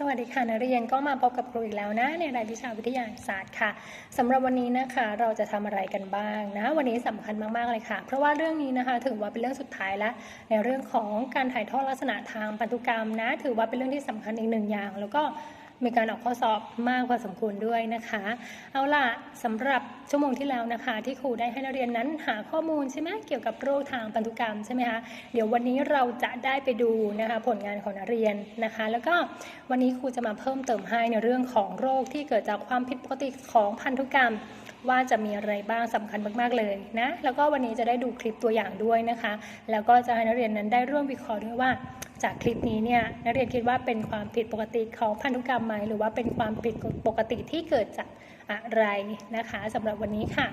สวัสดีค่ะนักเรียนก็มาพบกับครูอีกแล้วนะในรายวิชาวิทยาศาสตร์ค่ะสำหรับวันนี้นะคะเราจะทำอะไรกันบ้างนะ วันนี้สำคัญมากๆเลยค่ะ เพราะว่าเรื่องนี้นะคะถือว่าเป็นเรื่องสุดท้ายแล้ว ในเรื่องของการถ่ายทอดลักษณะทางพันธุกรรมนะ ถือว่าเป็นเรื่องที่สำคัญอีกหนึ่งอย่าง แล้วก็ มีการออกข้อสอบมากพอสมควรด้วยนะคะ เอาล่ะสำหรับชั่วโมงที่แล้วนะคะ ที่ครูได้ให้นักเรียนนั้นหาข้อมูลใช่ไหมเกี่ยวกับโรคทางพันธุกรรมใช่ไหมคะเดี๋ยววันนี้เราจะได้ไปดูนะคะผลงานของนักเรียนนะคะ แล้วก็วันนี้ครูจะมาเพิ่มเติมให้ในเรื่องของโรคที่เกิดจากความผิดปกติของพันธุกรรม ว่าจะมีอะไรบ้างสำคัญมาก ๆ เลยนะ แล้วก็วันนี้จะได้ดูคลิปตัวอย่างด้วยนะคะ แล้วก็จะให้นักเรียนนั้นได้ร่วมวิเคราะห์ด้วยว่า จากคลิปนี้เนี่ยนักเรียนคิดว่าเป็นความผิดปกติของพันธุกรรมไหมหรือว่าเป็นความผิดปกติที่เกิดจากอะไรนะคะสำหรับวันนี้ค่ะ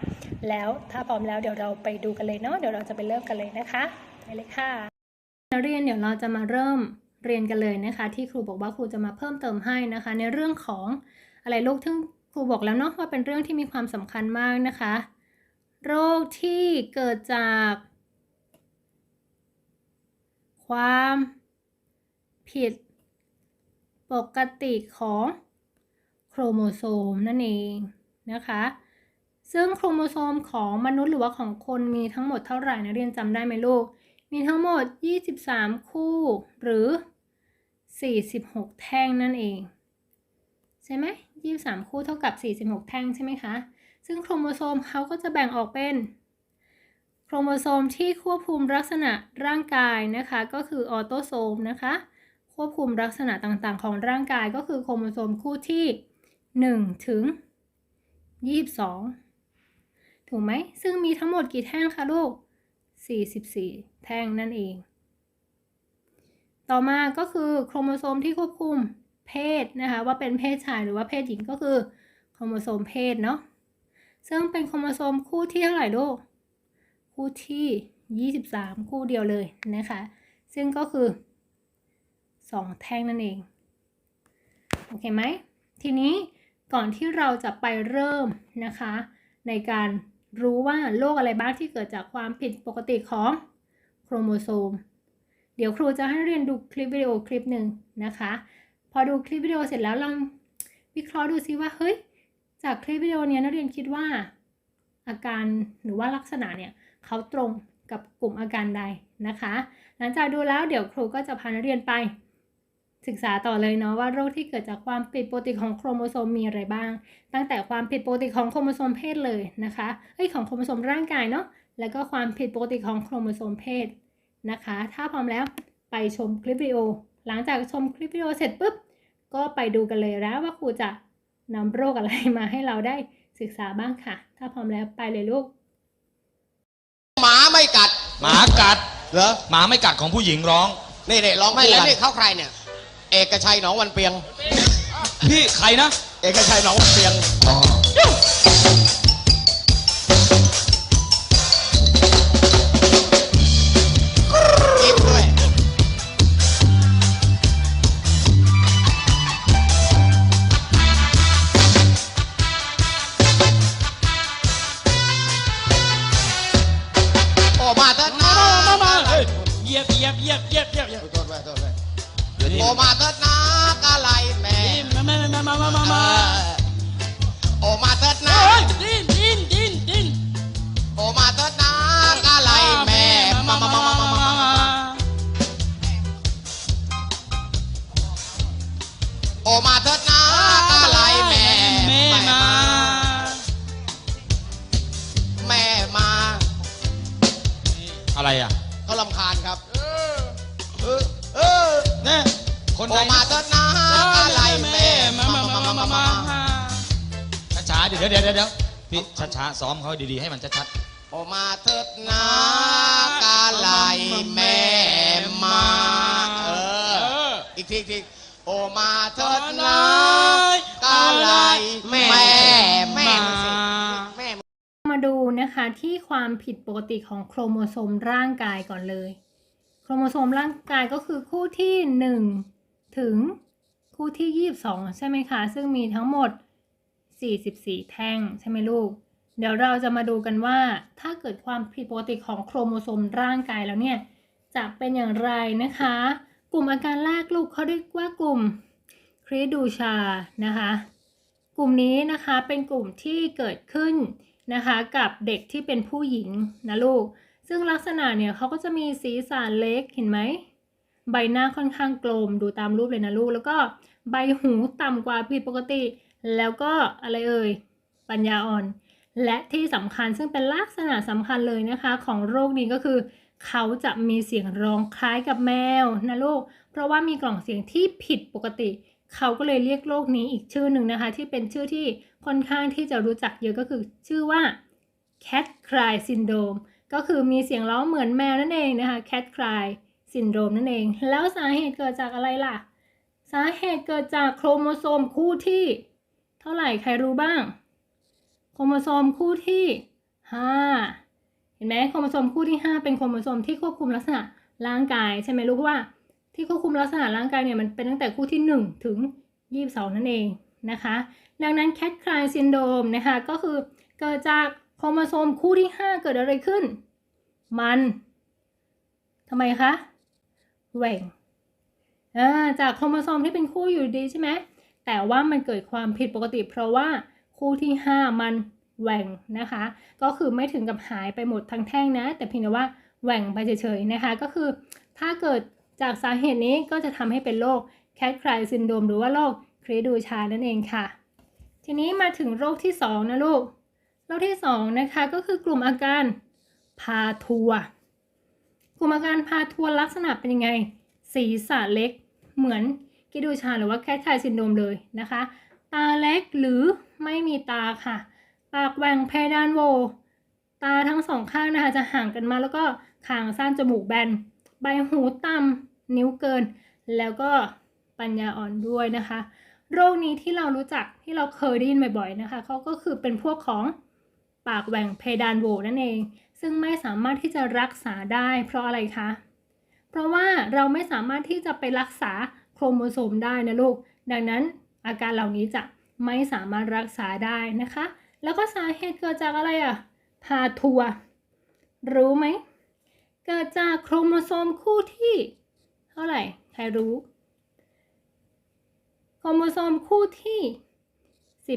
แล้วถ้าพร้อมแล้วเดี๋ยวเราไปดูกันเลยเนาะเดี๋ยวเราจะไปเริ่มกันเลยนะคะไปเลยค่ะนักเรียนเดี๋ยวเราจะมาเริ่มเรียนกันเลยนะคะ ที่ครูบอกว่าครูจะมาเพิ่มเติมให้นะคะ ในเรื่องของอะไรโรคที่ง ครูบอกแล้วเนาะว่าเป็นเรื่องที่มีความสำคัญมากนะคะ โรคที่เกิดจาก ความผิด ปกติของโครโมโซมนั่นเองนะคะ ซึ่งโครโมโซมของมนุษย์หรือว่าของคนมีทั้งหมดเท่าไหร่นะเรียนจำได้ไหมลูก มีทั้งหมด 23 คู่หรือ 46 แท่งนั่นเอง ใช่ไหม23คู่เท่ากับ 46 แท่งใช่ไหมคะ ซึ่งโครโมโซมเขาก็จะแบ่งออกเป็น โครโมโซมที่ควบคุมลักษณะร่างกายนะคะ ก็คือออโตโซมนะคะ ควบคุมลักษณะต่างๆ ของร่างกายก็คือโครโมโซมคู่ที่ 1 ถึง 22 ถูกไหม ซึ่งมีทั้งหมดกี่แท่งคะลูก 44 แท่งนั่นเอง ต่อมาก็คือโครโมโซมที่ควบคุม เพศนะคะว่าเป็นเพศชายหรือว่าเพศหญิงก็คือโครโมโซมเพศเนาะซึ่งเป็นโครโมโซมคู่ที่เท่าไหร่ลูกคู่ที่ 23 คู่เดียวเลยนะคะ ซึ่งก็คือ 2 แท่งนั่นเอง โอเคไหม ทีนี้ก่อนที่เราจะไปเริ่มนะคะ ในการรู้ว่าโรคอะไรบ้างที่เกิดจากความผิดปกติของโครโมโซม เดี๋ยวครูจะให้เรียนดูคลิปวิดีโอคลิปหนึ่งนะคะ พอดูคลิปวิดีโอเสร็จแล้วลองวิเคราะห์ดูซิว่าเฮ้ยจากคลิปวิดีโอเนี้ยนักเรียนคิดว่าอาการหรือว่าลักษณะเนี่ยเขาตรงกับกลุ่มอาการใดนะคะ หลังจากดูแล้วเดี๋ยวครูก็จะพานักเรียนไป ศึกษาต่อเลยเนาะว่าโรคที่เกิดจากความผิดปกติของโครโมโซมมีอะไรบ้าง ตั้งแต่ความผิดปกติของโครโมโซมเพศเลยนะคะเอ้ยของโครโมโซมร่างกายเนาะแล้วก็ความผิดปกติของโครโมโซมเพศนะคะ ถ้าพร้อมแล้วไปชมคลิปวิดีโอ หลังจากชมคลิปวิดีโอเสร็จปุ๊บ ก็ไปดูกันเลยแล้วว่าครูจะนำโรคอะไรมาให้เราได้ศึกษาบ้างค่ะ ถ้าพร้อมแล้วไปเลยลูก หมาไม่กัด หมากัด เหรอ หมาไม่กัดของผู้หญิงร้อง นี่นี่ร้องไม่คู่แล้วกันนี่เข้าใครเนี่ย เอกชัยหนองวันเปียง พี่ใครนะ เอกชัยหนองวันเปียงกิ ยียบเหยียบเหยียบเหยียบเหยียบเหยียบโทษไปโทษไปโอ้มาเถิดนะกะไหลแม่มามามามามามามาโอ้มาเถิดนะดินดินดินดินโอ้มาเถิดนะกะไหลแม่มามามามามามามาโอ้มาเถิดนะกะไหลแม่แม่มา เดี๋ยวเดี๋ยวเดี๋ยวเดี๋ยวพี่ช้าๆซ้อมเขาดีๆให้มันชัดโอมาเถิดนะกาไหลแม่มาเอออีกทีอีกทีโอมาเถิดนะกาไหลแม่แม่มึงสิแม่มึงมาดูนะคะที่ความผิดปกติของโครโมโซมร่างกายก่อนเลย โครโมโซมร่างกายก็คือคู่ที่ 1 ถึงคู่ที่ 22 ใช่ไหมคะ ซึ่งมีทั้งหมด 44 แท่งใช่ไหมลูก เดี๋ยวเราจะมาดูกันว่า ถ้าเกิดความผิดปกติของโครโมโซมร่างกายแล้วเนี่ย จะเป็นอย่างไรนะคะ กลุ่มอาการแรกลูกเขาเรียกว่ากลุ่มครีดูชานะคะ กลุ่มนี้นะคะเป็นกลุ่มที่เกิดขึ้นนะคะกับเด็กที่เป็นผู้หญิงนะลูก ซึ่งลักษณะเนี่ยเขาก็จะมีสีสันเล็กเห็นไหมใบหน้าค่อนข้างกลมดูตามรูปเลยนะลูก แล้วก็ใบหูต่ำกว่าผิดปกติ แล้วก็อะไรเอ่ยปัญญาอ่อน และที่สำคัญซึ่งเป็นลักษณะสำคัญเลยนะคะ ของโรคนี้ก็คือ เขาจะมีเสียงร้องคล้ายกับแมวนะลูกเพราะว่ามีกล่องเสียงที่ผิดปกติ เขาก็เลยเรียกโรคนี้อีกชื่อหนึ่งนะคะ ที่เป็นชื่อที่ค่อนข้างที่จะรู้จักเยอะก็คือ ชื่อว่า cat cry syndrome ก็คือมีเสียงร้องเหมือนแมวนั่นเองนะคะ cat cry syndrome นั่นเอง แล้วสาเหตุเกิดจากอะไรล่ะ สาเหตุเกิดจากโครโมโซมคู่ที่ เท่าไหร่ใครรู้บ้าง โครโมโซมคู่ที่5เห็นไหมโครโมโซมคู่ที่ 5 เป็นโครโมโซมที่ควบคุมลักษณะร่างกายใช่ไหมรู้เพราะว่าที่ควบคุมลักษณะร่างกายเนี่ยมันเป็นตั้งแต่คู่ที่ 1 ถึง 22 นั่นเองนะคะ ดังนั้น cat cry syndrome นะคะก็คือเกิดจากโครโมโซมคู่ที่ 5 เกิดอะไรขึ้น มันทำไมคะแหว่งจากโครโมโซมที่เป็นคู่อยู่ดีใช่ไหม แต่ว่ามันเกิดความผิดปกติ เพราะว่าคู่ที่ 5 มันแหว่งนะคะ ก็คือไม่ถึงกับหายไปหมดทั้งแท่งนะ แต่เพียงแต่ว่าแหว่งไปเฉยๆนะคะ ก็คือถ้าเกิดจากสาเหตุนี้ก็จะทำให้เป็นโรค cat cry syndrome หรือว่าโรคครีดูชานั่นเองค่ะ ทีนี้มาถึงโรคที่ 2 นะลูก โรคที่ 2 นะคะก็คือกลุ่มอาการพาทัว กลุ่มอาการพาทัวลักษณะเป็นยังไง ศีรษะเล็กเหมือน กิดูชาหรือว่าแคทไคซินโดรมเลยนะคะ ตาเล็กหรือไม่มีตาค่ะ ปากแหว่งเพดานโว ตาทั้งสองข้างนะคะจะห่างกันมาแล้วก็คางสั้นจมูกแบน ใบหูต่ำนิ้วเกิน แล้วก็ปัญญาอ่อนด้วยนะคะ โรคนี้ที่เรารู้จักที่เราเคยได้ยินบ่อยๆนะคะเขาก็คือเป็นพวกของปากแหว่งเพดานโหวนั่นเอง ซึ่งไม่สามารถที่จะรักษาได้ เพราะอะไรคะ เพราะว่าเราไม่สามารถที่จะไปรักษา รโมโซมได้นะลูก ดังนั้นอาการเหล่านี้จะไม่สามารถรักษาได้นะคะ แล้วก็สาเหตุเกิดจากอะไรอะ พาทัวร์รู้ไหม เกิดจากโครโมโซมคู่ที่ เท่าไหร่ ใครรู้ โครโมโซมคู่ที่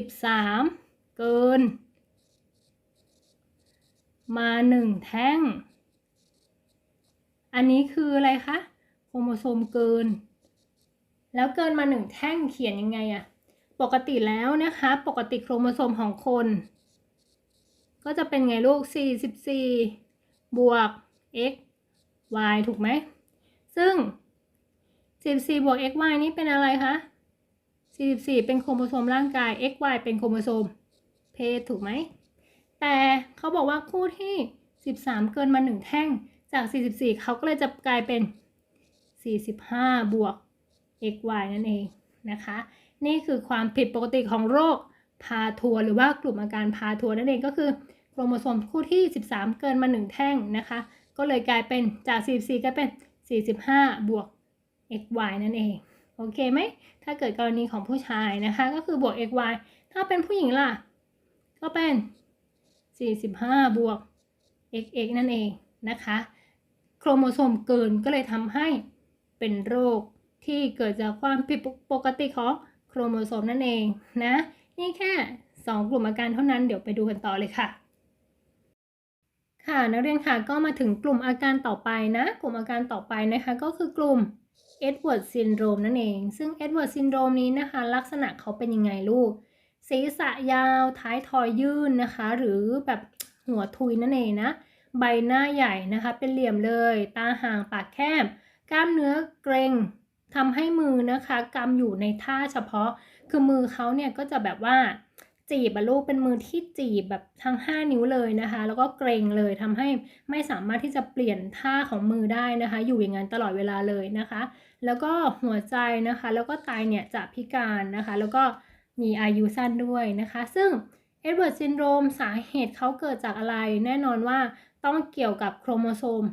13 เกิน มาหนึ่งแท่ง อันนี้คืออะไรคะ โครโมโซมเกิน แล้วเกินมาหนึ่งแท่งเขียนยังไงอะปกติแล้วนะคะ ปกติโครโมโซมของคน ก็จะเป็นไงลูก 44 บวก x y ถูกไหม ซึ่ง 44 บวก x y นี่เป็นอะไรคะ 44 เป็นโครโมโซมร่างกาย x y เป็นโครโมโซมเพศถูกไหม แต่เขาบอกว่าคู่ที่ 13 เกินมา 1 แท่งจาก 44 เขาก็เลยจะกลายเป็น 45 บวก xy นั่นเองนะคะ นี่คือความผิดปกติของโรคพาทัวหรือว่ากลุ่มอาการพาทัวนั่นเองก็คือโครโมโซมคู่ที่ 13 เกินมา 1 แท่งนะคะ ก็เลยกลายเป็นจาก 44กลายเป็น 45 บวก xy นั่นเองโอเคไหมถ้าเกิดกรณีของผู้ชายนะคะ ก็คือบวก xy ถ้าเป็นผู้หญิงล่ะ ก็เป็น 45 บวก xx นั่นเองนะคะ โครโมโซมเกินก็เลยทำให้เป็นโรค ที่เกิดจากความผิดปกติของโครโมโซมนั่นเองนะ นี่แค่ 2 กลุ่มอาการเท่านั้นเดี๋ยวไปดูกันต่อเลยค่ะ ค่ะนักเรียนค่ะก็มาถึงกลุ่มอาการต่อไปนะ กลุ่มอาการต่อไปนะคะก็คือกลุ่ม Edward Syndrome นั่นเอง ซึ่ง Edward Syndrome นี้นะคะ ลักษณะเขาเป็นยังไงลูก ศีรษะยาวท้ายทอยยื่นนะคะ หรือแบบหัวทุยนั่นเองนะ ใบหน้าใหญ่นะคะ เป็นเหลี่ยมเลย ตาห่างปากแคบ กล้ามเนื้อเกรง ทำให้มือนะคะกำอยู่ในท่าเฉพาะ คือมือเขาเนี่ยก็จะแบบว่าจีบอะลูกเป็นมือที่จีบแบบทั้ง 5 นิ้วเลยนะคะ แล้วก็เกรงเลยทำให้ไม่สามารถที่จะเปลี่ยนท่าของมือได้นะคะ อยู่อย่างนั้นตลอดเวลาเลยนะคะ แล้วก็หัวใจนะคะ แล้วก็ไตเนี่ยจะพิการนะคะ แล้วก็มีอายุสั้นด้วยนะคะ ซึ่งเอ็ดเวิร์ดซินโดรมสาเหตุเขาเกิดจากอะไร แน่นอนว่าต้องเกี่ยวกับโครโมโซม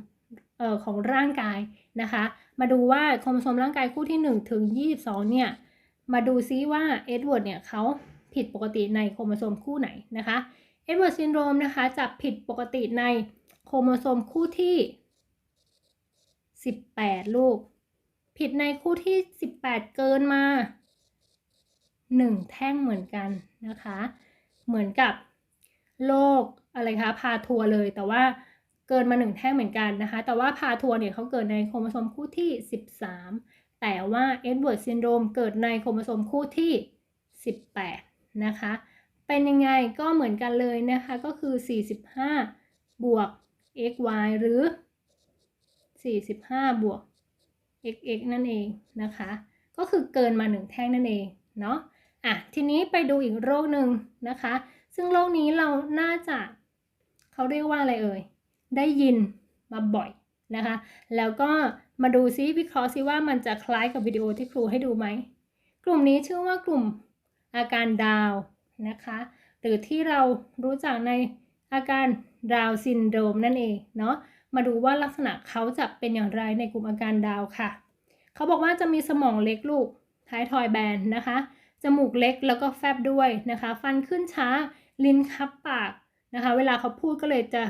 เอ่อของร่างกายนะคะ มาดูว่าโครโมโซมร่างกายคู่ที่ 1 ถึง 22 เนี่ย มาดูซิว่าเอ็ดเวิร์ดเนี่ยเขาผิดปกติในโครโมโซมคู่ไหนนะคะเอ็ดเวิร์ดซินโดรมนะคะจะผิดปกติในโครโมโซมคู่ที่ 18 ลูก ผิดในคู่ที่ 18 เกินมาหนึ่งแท่งเหมือนกันนะคะ เหมือนกับโรคอะไรคะพาทัวร์เลยแต่ว่า เกินมาหนึ่งแท่งเหมือนกันนะคะ แต่ว่าพาทัวร์เนี่ยเขาเกิดในโครโมโซมคู่ที่ 13 แต่ว่าเอ็ดเวิร์ดซินโดรมเกิดในโครโมโซมคู่ที่ 18 นะคะ เป็นยังไงก็เหมือนกันเลยนะคะ ก็คือ 45 บวก xy หรือ 45 บวก xx นั่นเองนะคะ ก็คือเกินมาหนึ่งแท่งนั่นเองเนาะอะทีนี้ไปดูอีกโรคหนึ่งนะคะ ซึ่งโรคนี้เราน่าจะเขาเรียกว่าอะไรเอ่ย ได้ยินมาบ่อยนะคะ แล้วก็มาดูซิวิเคราะห์ซิว่ามันจะคล้ายกับวิดีโอที่ครูให้ดูไหม กลุ่มนี้ชื่อว่ากลุ่มอาการดาวนะคะ หรือที่เรารู้จักในอาการดาวซินโดรมนั่นเองเนาะ มาดูว่าลักษณะเขาจะเป็นอย่างไรในกลุ่มอาการดาวค่ะ เขาบอกว่าจะมีสมองเล็กลูกท้ายทอยแบนนะคะ จมูกเล็กแล้วก็แฟบด้วยนะคะ ฟันขึ้นช้า ลิ้นคับปากนะคะ เวลาเขาพูดก็เลยจะ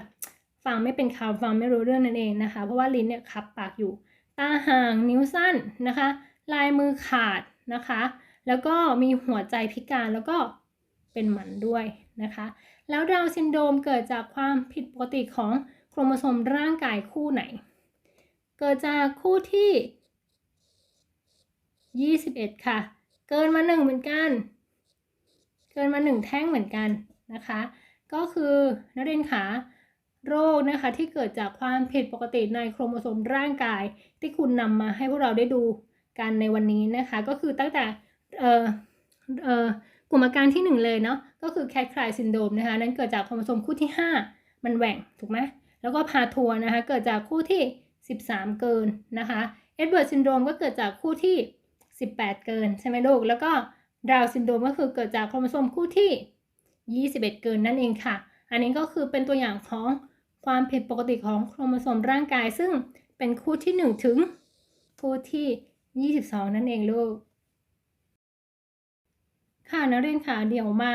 ฟังไม่เป็นคำฟังไม่รู้เรื่องนั่นเองนะคะ เพราะว่าลิ้นเนี่ยคับปากอยู่ ตาห่างนิ้วสั้นนะคะ ลายมือขาดนะคะ แล้วก็มีหัวใจพิการแล้วก็เป็นหมันด้วยนะคะ แล้วดาวซินโดรมเกิดจากความผิดปกติของโครโมโซมร่างกายคู่ไหน เกิดจากคู่ที่ 21 ค่ะ เกินมาหนึ่งเหมือนกัน เกินมาหนึ่งแท่งเหมือนกันนะคะ ก็คือนักเรียนขา โรคนะคะที่เกิดจากความผิดปกติในโครโมโซมร่างกาย ที่คุณนำมาให้พวกเราได้ดูกันในวันนี้นะคะ ก็คือตั้งแต่เอ่อเอ่อกลุ่มอาการที่หนึ่งเลยเนาะก็คือแคทคลายซินโดมนะคะนั้นเกิดจากโครโมโซมคู่ที่ 5 มันแหว่งถูกไหมแล้วก็พาทัวร์นะคะเกิดจากคู่ที่ 13 เกินนะคะเอ็ดเวิร์ดซินโดรมก็เกิดจากคู่ที่ 18 เกินใช่ไหมลูกแล้วก็ดาวซินโดรมก็คือเกิดจากโครโมโซมคู่ที่ 21 เกินนั่นเองค่ะ อันนี้ก็คือเป็นตัวอย่างของ ความผิดปกติของโครโมโซมร่างกาย ซึ่งเป็นคู่ที่ 1 ถึงคู่ที่ 22 นั่นเองลูก ค่ะนักเรียนค่ะเดี๋ยวมา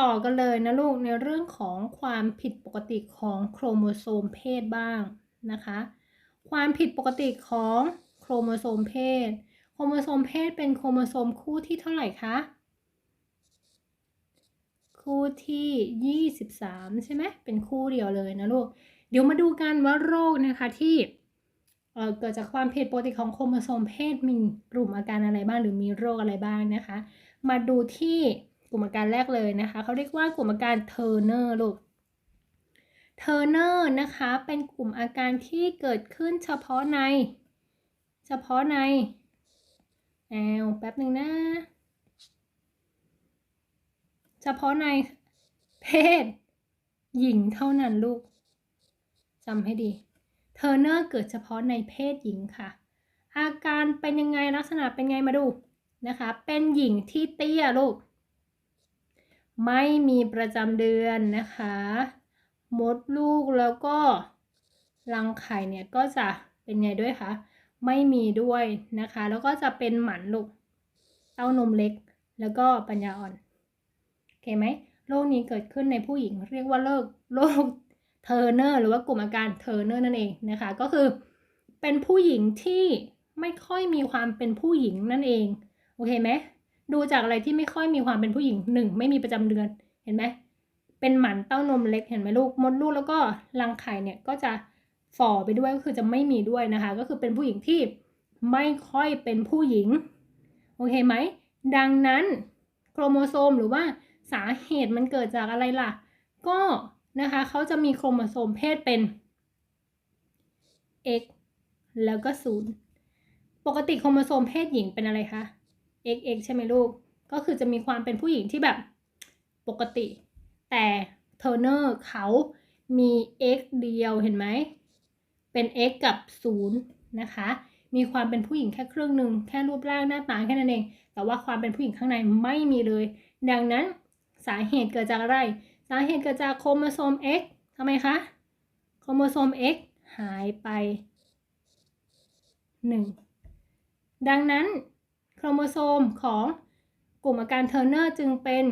ต่อกันเลยนะลูกในเรื่องของความผิดปกติของโครโมโซมเพศบ้างนะคะ ความผิดปกติของโครโมโซมเพศ โครโมโซมเพศเป็นโครโมโซมคู่ที่เท่าไหร่คะ คู่ที่ 23 ใช่ไหมเป็นคู่เดียวเลยนะลูก เดี๋ยวมาดูกันว่าโรคนะคะที่เเกิดจากความผิดปกติของโครโมโซมเพศมีกลุ่มอาการอะไรบ้างหรือมีโรคอะไรบ้างนะคะ มาดูที่กลุ่มอาการแรกเลยนะคะเขาเรียกว่ากลุ่มอาการเทอร์เนอร์ลูกเทอร์เนอร์นะคะเป็นกลุ่มอาการที่เกิดขึ้นเฉพาะใน เฉพาะในแอลแป๊บหนึ่งนะ เฉพาะในเพศ หญิงเท่านั้นลูกจำให้ดี เทอร์เนอร์เกิดเฉพาะในเพศหญิงค่ะ อาการเป็นยังไงลักษณะเป็นไงมาดูนะคะ เป็นหญิงที่เตี้ยลูก ไม่มีประจำเดือนนะคะ มดลูกแล้วก็รังไข่เนี่ยก็จะเป็นไงด้วยคะไม่มีด้วยนะคะ แล้วก็จะเป็นหมันลูก เต้านมเล็ก แล้วก็ปัญญาอ่อน เคไหมโรคนี้เกิดขึ้นในผู้หญิง เรียกว่าโรคโรคเทอร์เนอร์หรือว่ากลุ่มอาการเทอร์เนอร์นั่นเองนะคะ ก็คือเป็นผู้หญิงที่ไม่ค่อยมีความเป็นผู้หญิงนั่นเองโอเคไหมดูจากอะไรที่ไม่ค่อยมีความเป็นผู้หญิงหนึ่งไม่มีประจำเดือนเห็นไหมเป็นหมันเต้านมเล็กเห็นไหมลูกมดลูกแล้วก็รังไข่เนี่ยก็จะฝ่อไปด้วยก็คือจะไม่มีด้วยนะคะ ก็คือเป็นผู้หญิงที่ไม่ค่อยเป็นผู้หญิงโอเคไหมดังนั้นโครโมโซมหรือว่า สาเหตุมันเกิดจากอะไรล่ะ ก็นะคะเขาจะมีโครโมโซมเพศเป็น X แล้วก็ 0 ปกติโครโมโซมเพศหญิงเป็นอะไรคะ XX ใช่ไหมลูก ก็คือจะมีความเป็นผู้หญิงที่แบบปกติ แต่เทอร์เนอร์เขามี X เดียวเห็นไหม เป็น X กับ 0 นะคะ มีความเป็นผู้หญิงแค่ครึ่งหนึ่ง แค่รูปร่างหน้าตาแค่นั้นเอง แต่ว่าความเป็นผู้หญิงข้างในไม่มีเลย ดังนั้น สาเหตุเกิดจากอะไร สาเหตุเกิดจากโครโมโซม X ทำไมคะ โครโมโซม X หายไป 1 ดังนั้น โครโมโซมของกลุ่มอาการเทอร์เนอร์จึงเป็น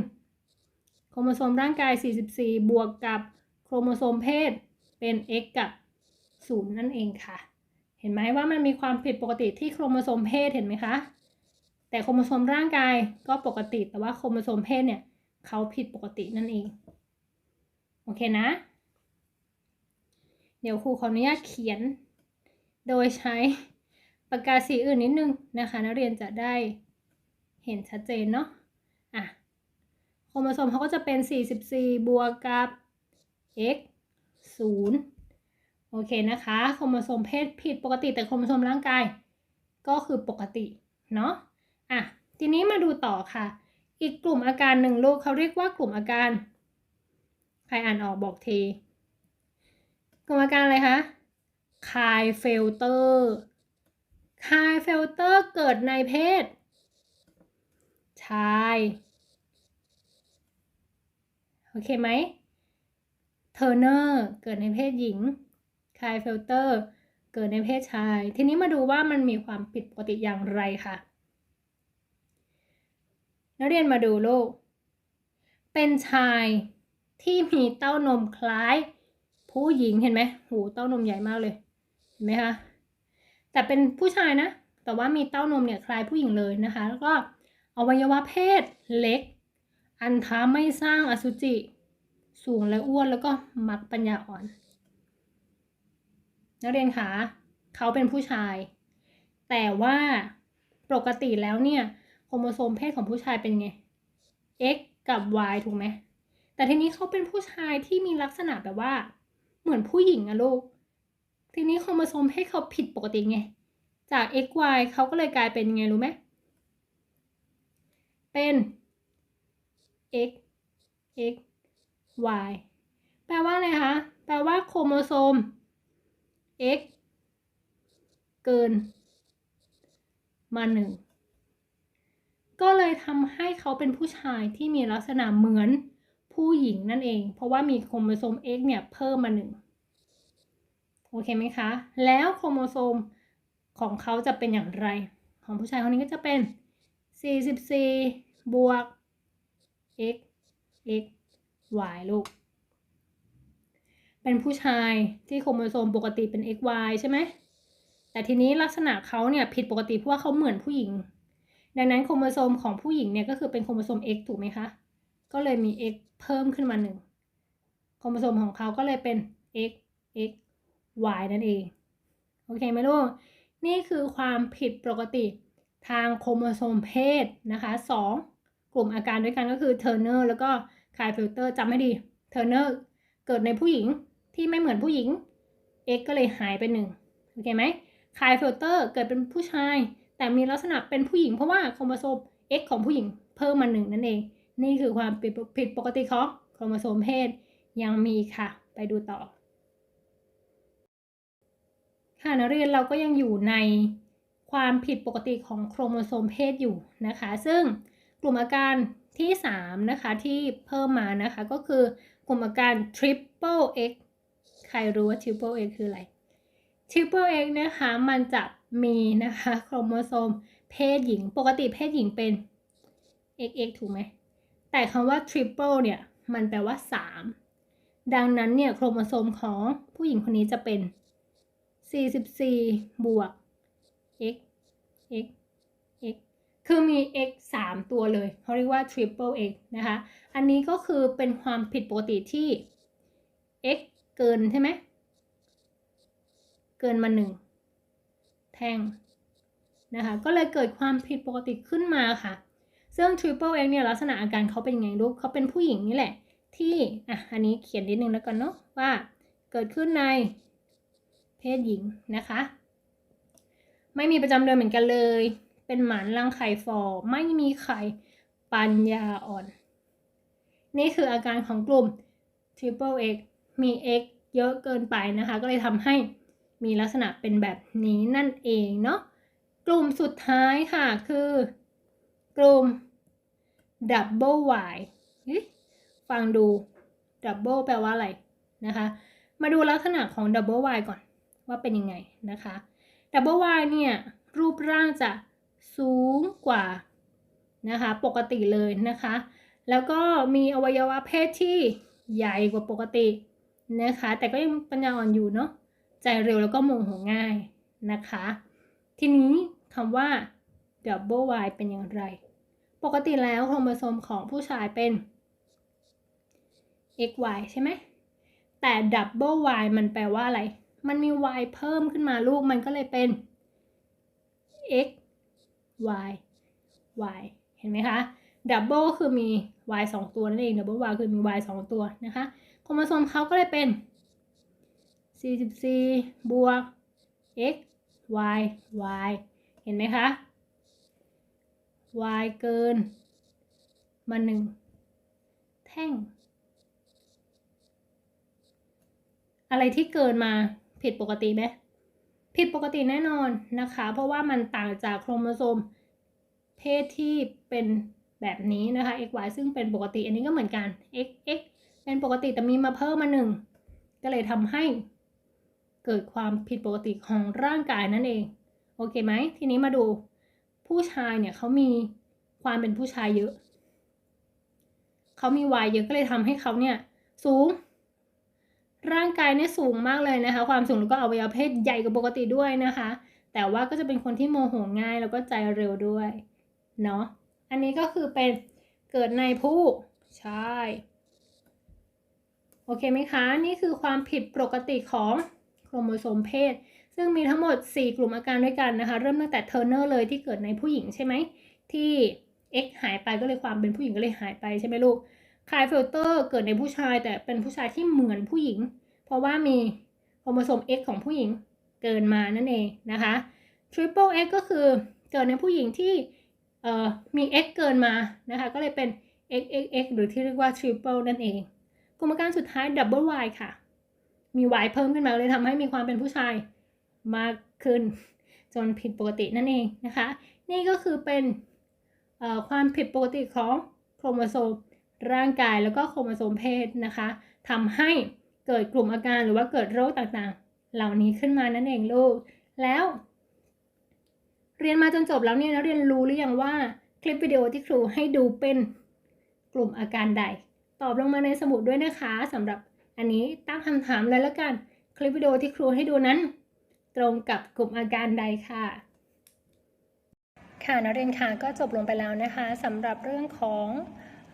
โครโมโซมร่างกาย 44 บวกกับโครโมโซมเพศเป็น X กับ 0 นั่นเองค่ะ เห็นไหมว่ามันมีความผิดปกติที่โครโมโซมเพศเห็นไหมคะ แต่โครโมโซมร่างกายก็ปกติแต่ว่าโครโมโซมเพศเนี่ย เขาผิดปกตินั่นเอง โอเคนะ เดี๋ยวครูขออนุญาตเขียน โดยใช้ปากกาสีอื่นนิดนึงนะคะ นักเรียนจะได้เห็นชัดเจนเนาะอะโครโมโซมเขาก็จะเป็น 44 บวกกับ x 0 โอเคนะคะ โครโมโซมเพศผิดปกติแต่โครโมโซมร่างกาย ก็คือปกติ เนาะอะ ทีนี้มาดูต่อค่ะ อีกกลุ่มอาการหนึ่งลูกเขาเรียกว่ากลุ่มอาการ ใครอ่านออกบอกทีกลุ่มอาการอะไรคะคายเฟลเตอร์คายเฟลเตอร์เกิดในเพศ ชาย โอเคไหมเทอร์เนอร์เกิดในเพศหญิงคายเฟลเตอร์เกิดในเพศชาย ทีนี้มาดูว่ามันมีความผิดปกติอย่างไรค่ะ นักเรียนมาดูลูก เป็นชายที่มีเต้านมคล้าย ผู้หญิงเห็นไหมหูเต้านมใหญ่มากเลย เห็นไหมคะ แต่เป็นผู้ชายนะ แต่ว่ามีเต้านมเนี่ยคล้ายผู้หญิงเลยนะคะ แล้วก็อวัยวะเพศเล็ก อันทาไม่สร้างอสุจิ สูงและอ้วนแล้วก็มักปัญญาอ่อน นักเรียนคะเขาเป็นผู้ชาย แต่ว่าปกติแล้วเนี่ย รโมโซมเพศของผู้ชายเป็นไง X กับ Y ถูกไหม แต่ทีนี้เขาเป็นผู้ชายที่มีลักษณะแบบว่า เหมือนผู้หญิงอะลูก ทีนี้โครโมโซมเพศเขาผิดปกติไง จาก XY เขาก็เลยกลายเป็นไงรู้ไหม เป็น X X Y แปลว่าอะไรคะ แปลว่าโครโมโซม X เกิน มาหนึ่ง ก็เลยทำให้เขาเป็นผู้ชายที่มีลักษณะเหมือนผู้หญิงนั่นเอง เพราะว่ามีโครโมโซม X เนี่ยเพิ่มมาหนึ่งโอเคไหมคะ แล้วโครโมโซมของเขาจะเป็นอย่างไร ของผู้ชายคนนี้ก็จะเป็น 44 บวก x x y ลูก เป็นผู้ชายที่โครโมโซมปกติเป็น x y ใช่ไหม แต่ทีนี้ลักษณะเขาเนี่ยผิดปกติเพราะว่าเขาเหมือนผู้หญิง ดังนั้นโครโมโซมของผู้หญิงเนี่ยก็คือเป็นโครโมโซม x ถูกไหมคะ ก็เลยมี x เพิ่มขึ้นมาหนึ่งโครโมโซมของเขาก็เลยเป็น x x y นั่นเอง โอเคไหมลูก นี่คือความผิดปกติทางโครโมโซมเพศนะคะสองกลุ่มอาการด้วยกันก็คือเทอร์เนอร์แล้วก็คายฟิลเตอร์จำให้ดีเทอร์เนอร์เกิดในผู้หญิงที่ไม่เหมือนผู้หญิง X ก็เลยหายไปหนึ่งโอเคไหมคายฟิลเตอร์เกิดเป็นผู้ชาย แต่มีลักษณะเป็นผู้หญิงเพราะว่าโครโมโซม X ของผู้หญิงเพิ่มมาหนึ่งนั่นเอง นี่คือความผิดปกติของโครโมโซมเพศยังมีค่ะ ไปดูต่อ ค่ะนักเรียนเราก็ยังอยู่ในความผิดปกติของโครโมโซมเพศอยู่นะคะ ซึ่งกลุ่มอาการที่ 3 นะคะ ที่เพิ่มมานะคะ ก็คือกลุ่มอาการ triple x ใครรู้ว่า triple x คืออะไร triple x นะคะ มันจะ มีนะคะโครโมโซมเพศหญิง ปกติเพศหญิงเป็น xx ถูกไหม แต่คำว่า triple เนี่ย มันแปลว่า 3 ดังนั้นเนี่ยโครโมโซมของผู้หญิงคนนี้จะเป็น 44 บวก x x x คือมี x 3 ตัวเลยเขาเรียกว่า triple x นะคะ อันนี้ก็คือเป็นความผิดปกติที่ x เกินใช่ไหม เกินมา 1 แท่งนะคะก็เลยเกิดความผิดปกติขึ้นมาค่ะ ซึ่ง triple x เนี่ยลักษณะอาการเขาเป็นไงลูกเขาเป็นผู้หญิงนี่แหละ ที่อะอันนี้เขียนนิดนึงแล้วกันเนาะว่าเกิดขึ้นในเพศหญิงนะคะ ไม่มีประจำเดือนเหมือนกันเลย เป็นหมันรังไข่ฟอไม่มีไข่ปัญญาอ่อน นี่คืออาการของกลุ่ม triple x มี x เยอะเกินไปนะคะ ก็เลยทำให้ มีลักษณะเป็นแบบนี้นั่นเองเนาะกลุ่มสุดท้ายค่ะคือ กลุ่ม double y เฮ้ยฟังดู double แปลว่าอะไรนะคะ มาดูลักษณะของ double y ก่อนว่าเป็นยังไงนะคะ double y เนี่ยรูปร่างจะสูงกว่านะคะปกติเลยนะคะ แล้วก็มีอวัยวะเพศที่ใหญ่กว่าปกตินะคะ แต่ก็ยังปัญญาอ่อนอยู่เนาะ ใจเร็วแล้วก็โมโหง่ายนะคะ ทีนี้คำว่า double Y เป็นอย่างไร ปกติแล้วโครโมโซมของผู้ชายเป็น XY ใช่ไหม แต่ double Y มันแปลว่าอะไร มันมี Y เพิ่มขึ้นมาลูกมันก็เลยเป็น X Y Y เห็นไหมคะ double ก็คือมี Y 2 ตัวนั่นเอง double Y คือมี Y 2 ตัวนะคะ โครโมโซมเขาก็เลยเป็น 44 บวก x y y เห็นไหมคะ y เกิน มาหนึ่งแท่ง อะไรที่เกินมาผิดปกติไหมผิดปกติแน่นอนนะคะ เพราะว่ามันต่างจากโครโมโซมเพศที่เป็นแบบนี้นะคะ x y ซึ่งเป็นปกติอันนี้ก็เหมือนกัน x x เป็นปกติแต่มีมาเพิ่มมาหนึ่งก็เลยทำให้ เกิดความผิดปกติของร่างกายนั่นเอง โอเคไหม ทีนี้มาดูผู้ชายเนี่ยเขามีความเป็นผู้ชายเยอะ เขามีวัยเยอะก็เลยทำให้เขาเนี่ยสูง ร่างกายเนี่ยสูงมากเลยนะคะ ความสูงแล้วก็อวัยวะเพศใหญ่กว่าปกติด้วยนะคะ แต่ว่าก็จะเป็นคนที่โมโหง่ายแล้วก็ใจเร็วด้วย เนาะ อันนี้ก็คือเป็นเกิดในผู้ชายโอเคไหมคะ นี่คือความผิดปกติของ รโมโซมเพศ ซึ่งมีทั้งหมด 4 กลุ่มอาการด้วยกันนะคะ เริ่มตั้งแต่เทอร์เนอร์เลยที่เกิดในผู้หญิงใช่ไหม ที่ X หายไปก็เลยความเป็นผู้หญิงก็เลยหายไปใช่ไหมลูกคายฟิลเตอร์เกิดในผู้ชายแต่เป็นผู้ชายที่เหมือนผู้หญิง เพราะว่ามีโครโมโซม X ของผู้หญิงเกินมานั่นเองนะคะ Triple X ก็คือเกิดในผู้หญิงที่เอ่อมี X เกินมานะคะ ก็เลยเป็น XXX หรือที่เรียกว่า Triple นั่นเอง กลุ่มอาการสุดท้าย Double Y ค่ะ มี Y เพิ่มขึ้นมาเลยทำให้มีความเป็นผู้ชายมากขึ้น จนผิดปกตินั่นเองนะคะ นี่ก็คือเป็นความผิดปกติของโครโมโซมร่างกายแล้วก็โครโมโซมเพศนะคะทำให้เกิดกลุ่มอาการหรือว่าเกิดโรคต่างๆ เหล่านี้ขึ้นมานั่นเองลูก แล้ว เรียนมาจนจบแล้วเนี่ยนะเรียนรู้หรือยังว่าคลิปวิดีโอที่ครูให้ดูเป็นกลุ่มอาการใด ตอบลงมาในสมุดด้วยนะคะสำหรับ อันนี้ตั้งคำถามเลยแล้วกัน คลิปวิดีโอที่ครูให้ดูนั้น ตรงกับกลุ่มอาการใดค่ะ ค่ะนักเรียนค่ะก็จบลงไปแล้วนะคะสำหรับเรื่องของ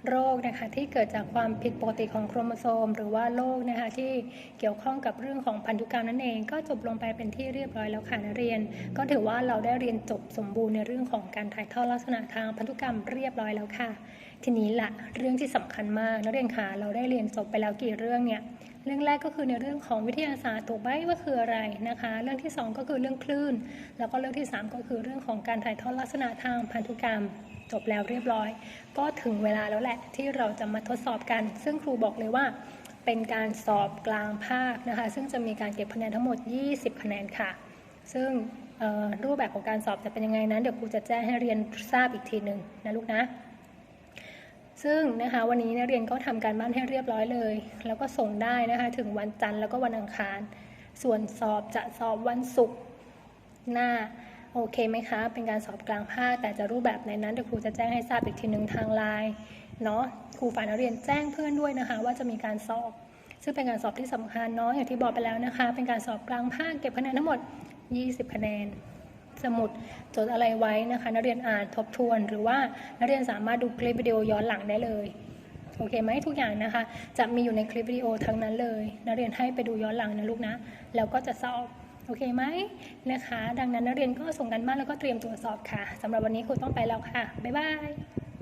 โรคนะคะที่เกิดจากความผิดปกติของโครโมโซม หรือว่าโรคนะคะที่เกี่ยวข้องกับเรื่องของพันธุกรรมนั่นเอง ก็จบลงไปเป็นที่เรียบร้อยแล้วค่ะนักเรียน ก็ถือว่าเราได้เรียนจบสมบูรณ์ในเรื่องของการถ่ายทอดลักษณะทางพันธุกรรมเรียบร้อยแล้วค่ะ ทีนี้ละเรื่องที่สำคัญมากนักเรียนคะเราได้เรียนจบไปแล้วกี่เรื่องเนี่ยเรื่องแรกก็คือในเรื่องของวิทยาศาสตร์ถูกไหมว่าคืออะไรนะคะ เรื่องที่ 2 ก็คือเรื่องคลื่น แล้วก็เรื่องที่ 3 ก็คือเรื่องของการถ่ายทอดลักษณะทางพันธุกรรม จบแล้วเรียบร้อย ก็ถึงเวลาแล้วแหละที่เราจะมาทดสอบกัน ซึ่งครูบอกเลยว่าเป็นการสอบกลางภาคนะคะ ซึ่งจะมีการเก็บคะแนนทั้งหมด 20 คะแนนค่ะ ซึ่งรูปแบบของการสอบจะเป็นยังไงนั้นเดี๋ยวครูจะแจ้งให้เรียนทราบอีกทีหนึ่งนะลูกนะ ซึ่งนะคะวันนี้นักเรียนก็ทำการบ้านให้เรียบร้อยเลย แล้วก็ส่งได้นะคะถึงวันจันทร์แล้วก็วันอังคาร ส่วนสอบจะสอบวันศุกร์หน้าโอเคไหมคะ เป็นการสอบกลางภาคแต่จะรูปแบบในนั้นเดี๋ยวครูจะแจ้งให้ทราบอีกทีหนึ่งทางไลน์เนาะครูฝ่ายนักเรียนแจ้งเพื่อนด้วยนะคะ ว่าจะมีการสอบ ซึ่งเป็นการสอบที่สำคัญเนาะอย่างที่บอกไปแล้วนะคะ เป็นการสอบกลางภาคเก็บคะแนนทั้งหมด 20 คะแนน สมุดจดอะไรไว้นะคะ นักเรียนอ่านทบทวน หรือว่านักเรียนสามารถดูคลิปวิดีโอย้อนหลังได้เลยโอเคไหมทุกอย่างนะคะ จะมีอยู่ในคลิปวิดีโอทั้งนั้นเลย นักเรียนให้ไปดูย้อนหลังนะลูกนะ แล้วก็จะสอบโอเคไหมนะคะ ดังนั้นนักเรียนก็ส่งกันบ้านแล้วก็เตรียมตรวจสอบค่ะสำหรับวันนี้ครูต้องไปแล้วค่ะบ๊ายบาย